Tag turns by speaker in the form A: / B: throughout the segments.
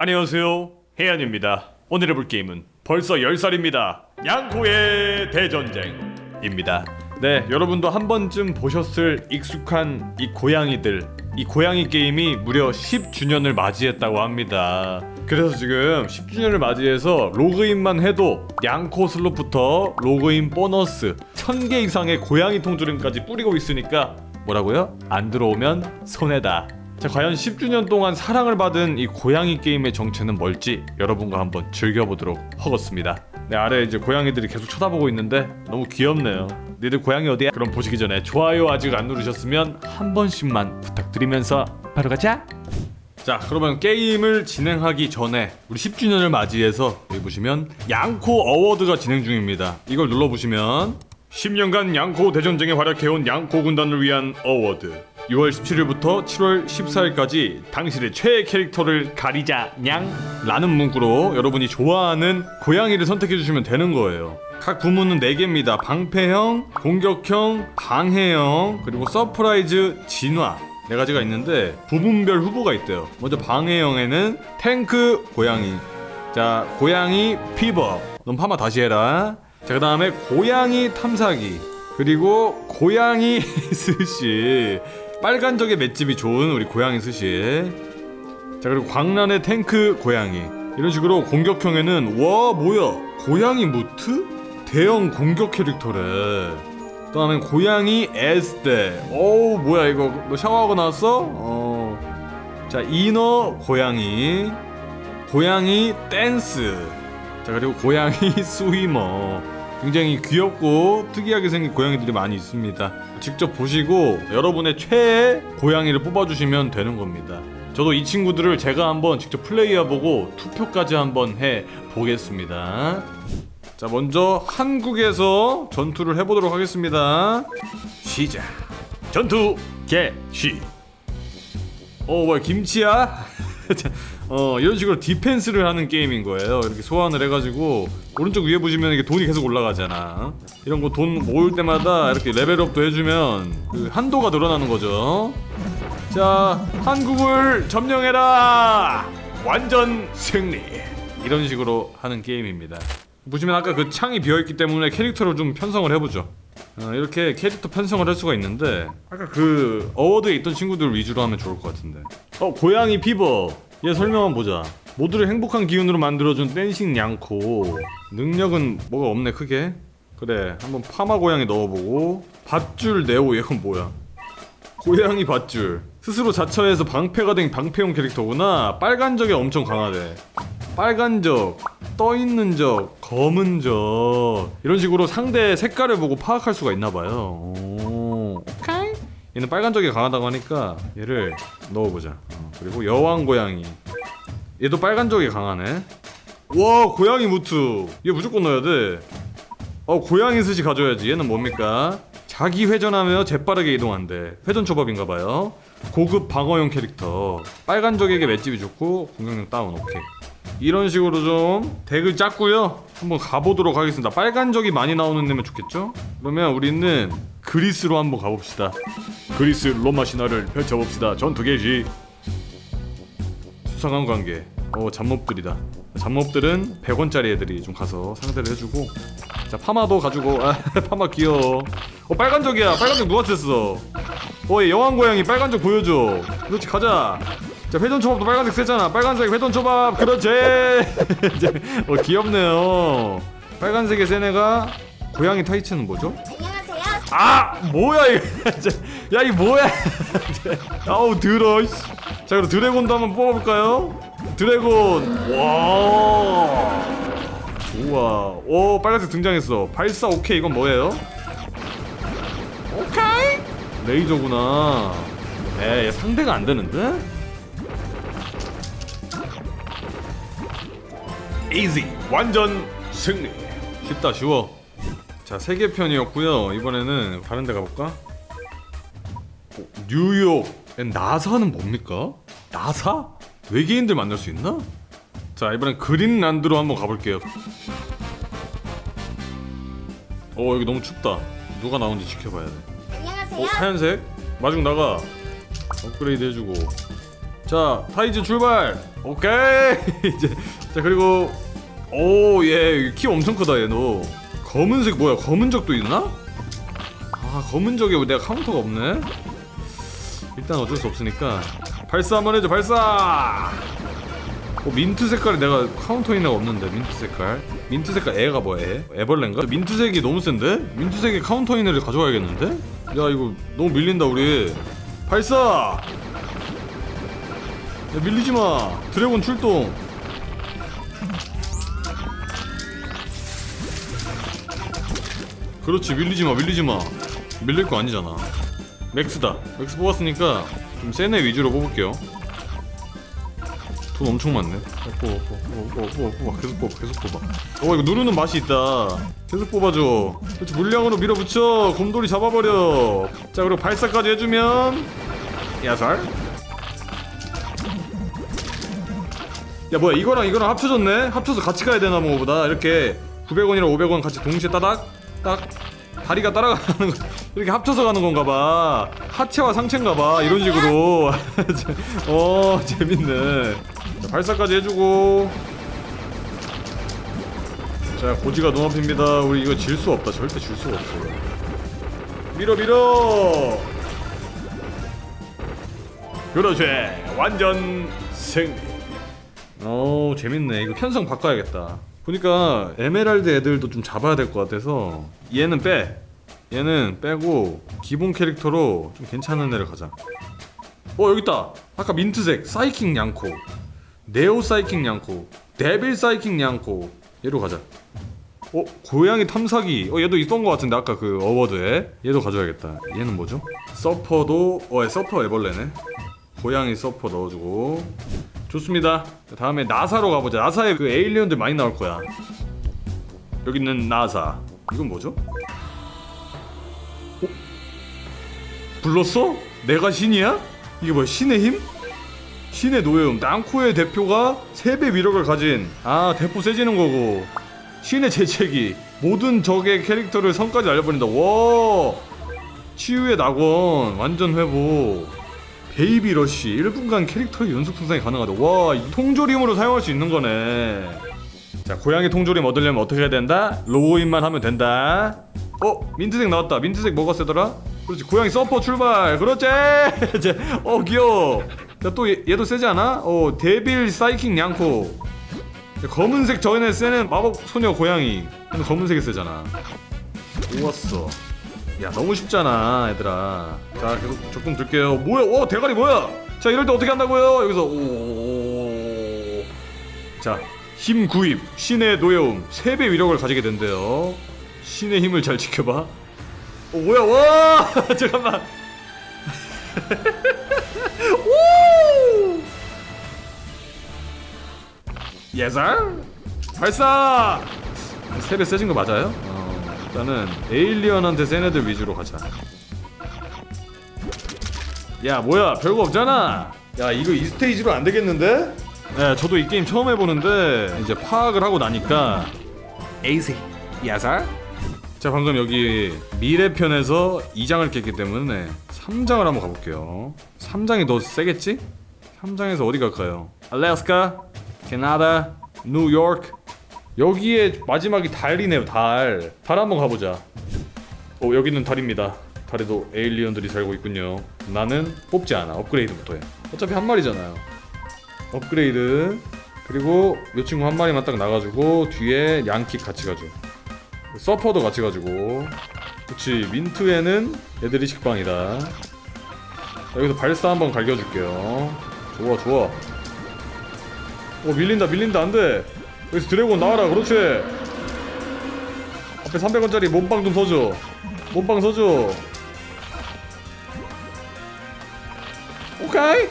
A: 안녕하세요. 해안입니다. 오늘 해볼 게임은 벌써 10살입니다. 양코의 대전쟁입니다. 네 여러분도 한 번쯤 보셨을 익숙한 이 고양이들 이 고양이 게임이 무려 10주년을 맞이했다고 합니다. 그래서 지금 10주년을 맞이해서 로그인만 해도 양코 슬롯부터 로그인 보너스 1000개 이상의 고양이 통조림까지 뿌리고 있으니까 뭐라고요? 안 들어오면 손해다 자 과연 10주년 동안 사랑을 받은 이 고양이 게임의 정체는 뭘지 여러분과 한번 즐겨보도록 하겠습니다. 네 아래 이제 고양이들이 계속 쳐다보고 있는데 너무 귀엽네요. 니들 고양이 어디야? 그럼 보시기 전에 좋아요 아직 안 누르셨으면 한 번씩만 부탁드리면서 바로 가자. 자 그러면 게임을 진행하기 전에 우리 10주년을 맞이해서 여기 보시면 양코 어워드가 진행 중입니다. 이걸 눌러보시면 10년간 양코 대전쟁에 활약해온 양코 군단을 위한 어워드 6월 17일부터 7월 14일까지 당신의 최애 캐릭터를 가리자 냥 라는 문구로 여러분이 좋아하는 고양이를 선택해 주시면 되는 거예요 각 부문은 4개입니다 방패형, 공격형, 방해형, 그리고 서프라이즈, 진화 네 가지가 있는데 부분별 후보가 있대요. 먼저 방해형에는 탱크 고양이. 자, 고양이 피버. 넌 파마 다시 해라. 자, 그 다음에 고양이 탐사기. 그리고 고양이 스시. 빨간 적의 맷집이 좋은 우리 고양이 스시. 자, 그리고 광란의 탱크 고양이. 이런 식으로 공격형에는 와, 뭐야? 고양이 무트? 대형 공격 캐릭터래. 그다음에 고양이 에스테. 어우 뭐야 이거 너 샤워하고 나왔어? 어. 자 이너 고양이, 고양이 댄스. 자 그리고 고양이 스위머. 굉장히 귀엽고 특이하게 생긴 고양이들이 많이 있습니다. 직접 보시고 여러분의 최애 고양이를 뽑아주시면 되는 겁니다. 저도 이 친구들을 제가 한번 직접 플레이해보고 투표까지 한번 해 보겠습니다. 자 먼저 한국에서 전투를 해보도록 하겠습니다 시작 전투 개시 어 뭐야 김치야? 자, 어 이런 식으로 디펜스를 하는 게임인 거예요. 이렇게 소환을 해가지고 오른쪽 위에 보시면 이게 돈이 계속 올라가잖아. 이런 거 돈 모을 때마다 이렇게 레벨업도 해주면 그 한도가 늘어나는 거죠. 자 한국을 점령해라! 완전 승리! 이런 식으로 하는 게임입니다. 보시면 아까 그 창이 비어있기 때문에 캐릭터를 좀 편성을 해보죠 어, 이렇게 캐릭터 편성을 할 수가 있는데 아까 그 어워드에 있던 친구들 위주로 하면 좋을 것 같은데. 어 고양이 피버. 얘 설명 한번 보자. 모두를 행복한 기운으로 만들어준 댄싱 양코. 능력은 뭐가 없네 크게. 그래 한번 파마 고양이 넣어보고. 밧줄 네오 얘건 뭐야? 고양이 밧줄. 스스로 자처해서 방패가 된 방패용 캐릭터구나. 빨간 적이 엄청 강하대. 빨간 적, 떠 있는 적, 검은 적 이런 식으로 상대 색깔을 보고 파악할 수가 있나 봐요. 오, 오케이. 얘는 빨간 적이 강하다고 하니까 얘를 넣어보자. 어, 그리고 여왕 고양이. 얘도 빨간 적이 강하네. 와 고양이 무트. 얘 무조건 넣어야 돼. 어 고양이 스시 가져야지. 얘는 뭡니까? 자기 회전하며 재빠르게 이동한대. 회전 초밥인가 봐요. 고급 방어용 캐릭터. 빨간 적에게 맷집이 좋고 공격력 다운 오케이. 이런 식으로 좀 덱을 짰고요. 한번 가보도록 하겠습니다. 빨간 적이 많이 나오는 데면 좋겠죠? 그러면 우리는 그리스로 한번 가봅시다. 그리스 로마 신화를 펼쳐봅시다. 전투 개시. 수상한 관계. 어 잡몹들이다. 잡몹들은 100원짜리 애들이 좀 가서 상대를 해주고 자 파마도 가지고 아 파마 귀여워. 어 빨간 적이야. 빨간 적 누가 쳤어? 어이 여왕 고양이 빨간 적 보여줘. 그렇지 가자. 자 회전 초밥도 빨간색 쓰잖아. 빨간색 회전 초밥. 그렇지. 어 귀엽네요. 빨간색의 세네가 고양이 타이츠는 뭐죠?
B: 안녕하세요.
A: 아 뭐야 이거. 야 이거 뭐야. 아우 들어 씨. 자 그럼 드래곤도 한번 뽑아볼까요? 드래곤. 와. 우와. 오 빨간색 등장했어. 발사 오케이. 이건 뭐예요? 오케이. 레이저구나. 에얘 상대가 안 되는데? 이지 완전 승리 쉽다 쉬워 자 세계 편이었고요 이번에는 다른 데 가볼까? 어, 뉴욕 엔 나사는 뭡니까? 나사? 외계인들 만날 수 있나? 자 이번엔 그린란드로 한번 가볼게요 어 여기 너무 춥다 누가 나온지 지켜봐야 돼
B: 안녕하세요.
A: 어 하얀색? 마중 나가 업그레이드 해주고 자 타이즈 출발 오케이 이제 자 그리고 오 얘 키 엄청 크다 얘너 검은색 뭐야 검은 적도 있나? 아 검은 적에 내가 카운터가 없네 일단 어쩔 수 없으니까 발사 한번 해줘 발사 어, 민트 색깔이 내가 카운터 있는 가 없는데 민트 색깔 민트 색깔 애가 뭐야 애? 애벌레인가? 민트색이 너무 센데? 민트색에 카운터 를 가져가야겠는데? 야 이거 너무 밀린다 우리 발사! 야 밀리지 마. 드래곤 출동. 그렇지 밀리지 마 밀리지 마. 밀릴 거 아니잖아. 맥스다. 맥스 뽑았으니까 좀 센 애 위주로 뽑을게요. 돈 엄청 많네. 뽑아 뽑아 뽑아 뽑아 뽑아. 계속 뽑아 계속 뽑아. 어 이거 누르는 맛이 있다. 계속 뽑아줘. 그렇지 물량으로 밀어붙여. 곰돌이 잡아버려. 자 그리고 발사까지 해주면. 야살 야 뭐야 이거랑 이거랑 합쳐졌네? 합쳐서 같이 가야 되나 뭐보다. 이렇게 900원이랑 500원 같이 동시에 따닥 딱 다리가 따라가는 거. 이렇게 합쳐서 가는 건가 봐. 하체와 상체인가 봐. 이런 식으로. 어 재밌네. 자, 발사까지 해주고. 자 고지가 눈앞입니다. 우리 이거 질 수 없다. 절대 질 수가 없어. 밀어 밀어! 그렇지 완전 승리 오 재밌네. 이거 편성 바꿔야겠다. 보니까 에메랄드 애들도 좀 잡아야 될 것 같아서 얘는 빼. 얘는 빼고 기본 캐릭터로 좀 괜찮은 애를 가자. 어 여기 있다. 아까 민트색 사이킹 양코. 네오 사이킹 양코. 데빌 사이킹 양코. 얘로 가자. 어 고양이 탐사기. 어 얘도 있던 것 같은데 아까 그 어워드에. 얘도 가져야겠다. 얘는 뭐죠? 서퍼도 어얘 서퍼 애벌레네. 고양이 서퍼 넣어주고 좋습니다. 다음에 나사로 가보자. 나사에 그 에일리언들 많이 나올 거야. 여기 있는 나사. 이건 뭐죠? 어? 불렀어? 내가 신이야? 이게 뭐야? 신의 힘? 신의 노예음. 땅코의 대표가 3배 위력을 가진 아 대포 세지는 거고 신의 재채기 모든 적의 캐릭터를 성까지 알려버린다. 와 치유의 낙원 완전 회복 베이비 러쉬 1분간 캐릭터의 연속 성장이 가능하다. 와 이 통조림으로 사용할 수 있는 거네. 자 고양이 통조림 얻으려면 어떻게 해야 된다? 로그인만 하면 된다. 어? 민트색 나왔다. 민트색 뭐가 세더라? 그렇지 고양이 서퍼 출발. 그렇지! 어 귀여워. 야또 얘도 세지 않아? 어 데빌 사이킹 양코. 야, 검은색 저희는 세는 마법 소녀 고양이. 근데 검은색이 세잖아. 좋았어 야 너무 쉽잖아 얘들아. 자 계속 조금 들게요. 뭐야? 와 대가리 뭐야? 자 이럴 때 어떻게 한다고요? 여기서 오자힘 구입 신의 노여움 3배 위력을 가지게 된대요. 신의 힘을 잘 지켜봐. 어 뭐야? 와! 잠깐만. 오! 예살 발사! 3배 세진 거 맞아요? 어, 일단은 에일리언한테 센 애들 위주로 가자 야 뭐야 별거 없잖아 야 이거 이 스테이지로 안 되겠는데? 네 저도 이 게임 처음 해보는데 이제 파악을 하고 나니까 에이세 야살? 자 방금 여기 미래편에서 2장을 깼기 때문에 3장을 한번 가볼게요 3장이 더 세겠지? 3장에서 어디 갈까요? 알래스카, 캐나다, 뉴욕 여기에 마지막이 달이네요 달. 달 한번 가보자. 오 여기는 달입니다. 달에도 에일리언들이 살고 있군요. 나는 뽑지 않아. 업그레이드부터 해. 어차피 한 마리잖아요. 업그레이드. 그리고 요 친구 한 마리만 딱 나가지고 뒤에 양킥 같이 가죠. 서퍼도 같이 가지고. 그치 민트에는 애들이 식빵이다. 자, 여기서 발사 한번 갈겨줄게요. 좋아 좋아. 어 밀린다 밀린다 안돼. 여기서 드래곤 나와라 그렇지? 앞에 300원짜리 몸빵 좀 서줘. 몸빵 서줘. 오케이.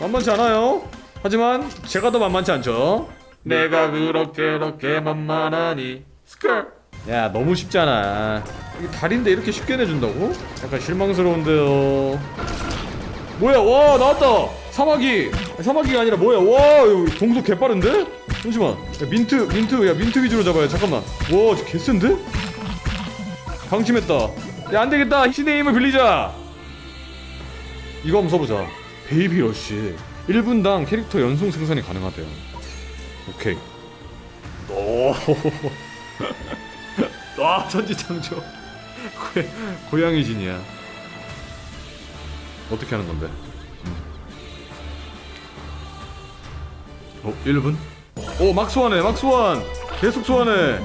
A: 만만치 않아요. 하지만 제가 더 만만치 않죠. 내가 그렇게 그렇게 만만하니. 스컬. 야 너무 쉽잖아. 이게 달인데 이렇게 쉽게 내준다고? 약간 실망스러운데요. 뭐야? 와 나왔다! 사마귀. 사마귀가 아니라 뭐야? 와 동속 개빠른데? 잠시만. 야, 민트 민트 야 민트 위주로 잡아요. 잠깐만. 와저 개센데? 방심했다. 야 안되겠다. 신의 힘을 빌리자. 이거 한번 써보자. 베이비 러쉬. 1분당 캐릭터 연속 생산이 가능하대요. 오케이. 오. 와 천지창조. 고, 고양이 진이야. 어떻게 하는 건데? 음. 어 1분? 오 막 소환해 막 소환 계속 소환해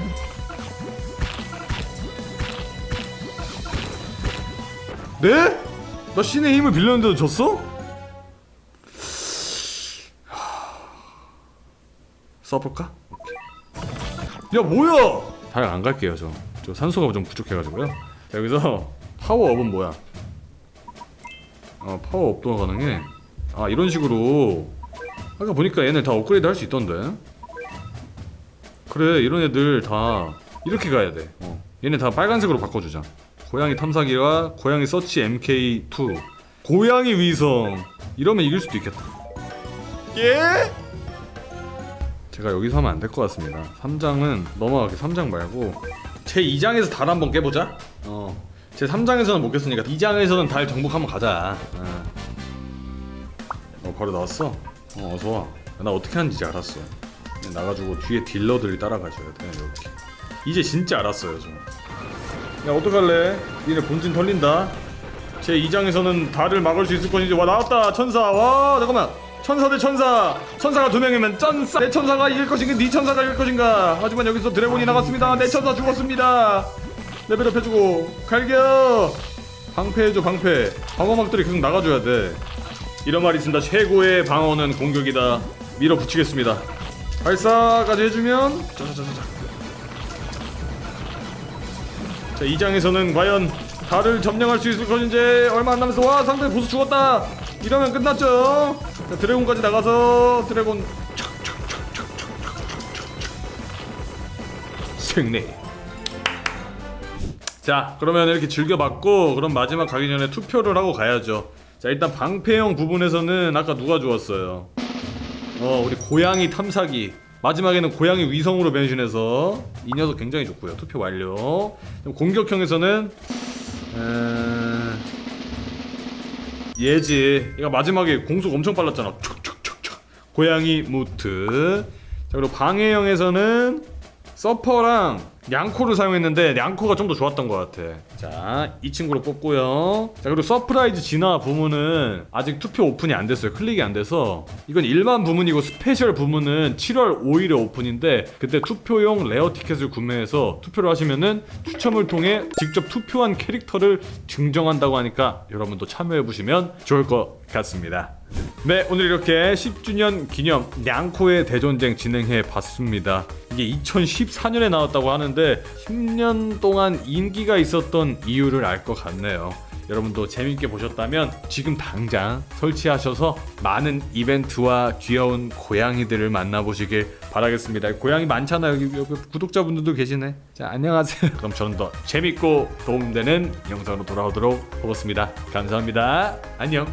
A: 네? 나 신의 힘을 빌렸는데도 졌어? 써볼까? 야 뭐야? 다안 갈게요 저. 저 산소가 좀 부족해가지고요. 자 여기서 파워업은 뭐야? 어 파워업도 가능해. 아 이런 식으로 아까 보니까 얘네 다 업그레이드 할 수 있던데. 그래 이런 애들 다 이렇게 가야 돼. 어. 얘네 다 빨간색으로 바꿔주자. 고양이 탐사기와 고양이 서치 MK2 고양이 위성 이러면 이길 수도 있겠다. 예? 제가 여기서 하면 안 될 것 같습니다. 3장은 넘어가게 3장 말고 제 2장에서 달 한번 깨보자. 어. 제 3장에서는 못 깼으니까 2장에서는 달 정복 한번 가자. 어, 어 바로 나왔어? 어 어서 와. 나 어떻게 하는지 알았어. 그냥 나가지고 뒤에 딜러들이 따라가줘야 돼 이렇게. 이제 진짜 알았어요 저. 야 어떡할래? 니네 본진 털린다. 제 2장에서는 달을 막을 수 있을 것인지. 와 나왔다 천사. 와 잠깐만. 천사 대 천사. 천사가 두 명이면 쩐싸 내 천사가 이길 것인가? 네 천사가 이길 것인가? 하지만 여기서 드래곤이 나갔습니다. 내 천사 죽었습니다. 레벨업 해주고 갈겨. 방패해줘 방패. 방어막들이 계속 나가줘야 돼. 이런 말이 있습니다. 최고의 방어는 공격이다. 밀어붙이겠습니다 발사까지 해주면 자자자자 자, 이 장에서는 과연 달을 점령할 수 있을 것인지 얼마 안 남았어. 와, 상대 보스 죽었다. 이러면 끝났죠. 자, 드래곤까지 나가서 드래곤 승리. 자, 그러면 이렇게 즐겨봤고 그럼 마지막 가기 전에 투표를 하고 가야죠. 자, 일단 방패형 부분에서는 아까 누가 좋았어요? 어, 우리 고양이 탐사기. 마지막에는 고양이 위성으로 변신해서 이 녀석 굉장히 좋고요. 투표 완료. 그럼 공격형에서는 에... 얘지. 얘가 마지막에 공속 엄청 빨랐잖아. 촉촉촉촉. 고양이 무트. 자 그리고 방해형에서는 서퍼랑 냥코를 사용했는데 냥코가 좀 더 좋았던 것 같아. 자, 이 친구로 뽑고요. 자, 그리고 서프라이즈 진화 부문은 아직 투표 오픈이 안 됐어요. 클릭이 안 돼서 이건 일반 부문이고 스페셜 부문은 7월 5일에 오픈인데 그때 투표용 레어 티켓을 구매해서 투표를 하시면은 추첨을 통해 직접 투표한 캐릭터를 증정한다고 하니까 여러분도 참여해 보시면 좋을 것 같습니다. 네, 오늘 이렇게 10주년 기념 냥코의 대전쟁 진행해 봤습니다. 이게 2014년에 나왔다고 하는데 10년 동안 인기가 있었던 이유를 알 것 같네요. 여러분도 재밌게 보셨다면 지금 당장 설치하셔서 많은 이벤트와 귀여운 고양이들을 만나보시길 바라겠습니다. 고양이 많잖아요. 여기, 여기 구독자분들도 계시네. 자, 안녕하세요. 그럼 저는 더 재밌고 도움되는 영상으로 돌아오도록 하겠습니다. 감사합니다. 안녕.